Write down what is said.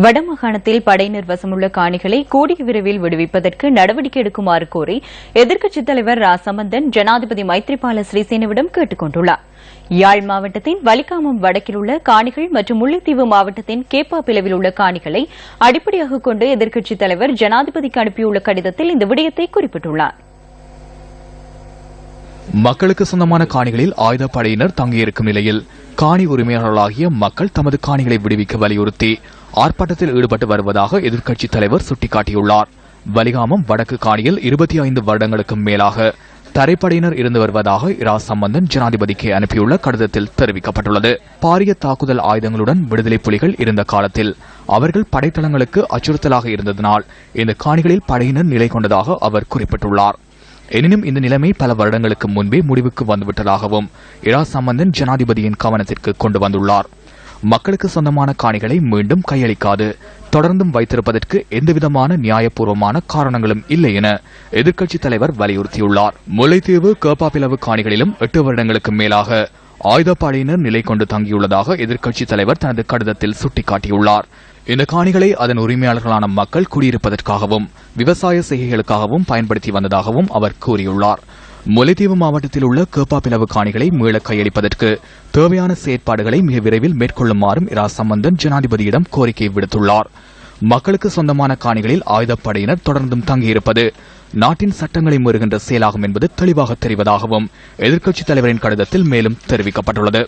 வடமாகாணத்தில் படையினர் வசமுள்ள காணிகளை கூடிய விரைவில் விடுவிப்பதற்கு நடவடிக்கை எடுக்குமாறு கோரி எதிர்க்கட்சித் தலைவர் ராசமந்தன் ஜனாதிபதி மைத்ரிபால சிறிசேனவிடம் கேட்டுக் கொண்டுள்ளார் யாழ் மாவட்டத்தின் வலிகாமம் வடக்கில் உள்ள காணிகள் மற்றும் முல்லைத்தீவு மாவட்டத்தின் கேப்பா பிளவில் உள்ள காணிகளை அடிப்படையாக கொண்டு எதிர்க்கட்சித் தலைவர் ஜனாதிபதிக்கு அனுப்பியுள்ள கடிதத்தில் இந்த விடயத்தை குறிப்பிட்டுள்ளார். மக்களுக்கு சொந்தமான காணிகளில் ஆயுதப்படையினர் தங்கியிருக்கும் நிலையில் காணி உரிமையாளர்களாகிய மக்கள் தமது காணிகளை விடுவிக்க வலியுறுத்தி ஆர்ப்பாட்டத்தில் ஈடுபட்டு வருவதாக எதிர்க்கட்சித் தலைவர் சுட்டிக்காட்டியுள்ளார். வலிகாமம் வடக்கு காணியில் இருபத்தி ஐந்து வருடங்களுக்கு மேலாக தரைப்படையினர் இருந்து வருவதாக இரா சம்பந்தன் ஜனாதிபதிக்கு அனுப்பியுள்ள கடிதத்தில் தெரிவிக்கப்பட்டுள்ளது. பாரிய தாக்குதல் ஆயுதங்களுடன் விடுதலை புலிகள் இருந்த காலத்தில் அவர்கள் படைத்தளங்களுக்கு அச்சுறுத்தலாக இருந்ததனால் இந்த காணிகளில் படையினர் நிலை கொண்டதாக அவர் குறிப்பிட்டுள்ளார். எனினும் இந்த நிலைமை பல வருடங்களுக்கு முன்பே முடிவுக்கு வந்துவிட்டதாகவும் இரா சம்பந்தன் ஜனாதிபதியின் கவனத்திற்கு கொண்டு வந்துள்ளார். மக்களுக்கு சொந்தமான காணிகளை மீண்டும் கையளிக்காது. தொடர்ந்தும் வைத்திருப்பதற்கு எந்தவிதமான நியாயபூர்வமான காரணங்களும் இல்லை என எதிர்க்கட்சித் தலைவர் வலியுறுத்தியுள்ளார். முல்லைத்தீவு கேப்பாப்பிளவு காணிகளிலும் எட்டு வருடங்களுக்கு மேலாக ஆயுதப்படையினர் நிலை கொண்டு தங்கியுள்ளதாக எதிர்க்கட்சித் தலைவர் தனது கடிதத்தில் சுட்டிக்காட்டியுள்ளார். இந்த காணிகளை அதன் உரிமையாளர்களான மக்கள் குடியிருப்பதற்காகவும் விவசாய செய்கைகளுக்காகவும் பயன்படுத்தி வந்ததாகவும் அவர் கூறியுள்ளார். முல்லைத்தீவு மாவட்டத்தில் உள்ள கேப்பாப்பிளவு காணிகளை மீள கையளிப்பதற்கு தேவையான செயற்பாடுகளை மிக விரைவில் மேற்கொள்ளுமாறும் இரா சம்பந்தன் ஜனாதிபதியிடம் கோரிக்கை விடுத்துள்ளார். மக்களுக்கு சொந்தமான காணிகளில் ஆயுதப்படையினர் தொடர்ந்தும் தங்கியிருப்பது. நாட்டின் சட்டங்களை மீறுகின்ற செயலாகும் என்பது தெளிவாக தெரிவதாகவும் எதிர்க்கட்சித் தலைவரின் கடிதத்தில் மேலும் தெரிவிக்கப்பட்டுள்ளது.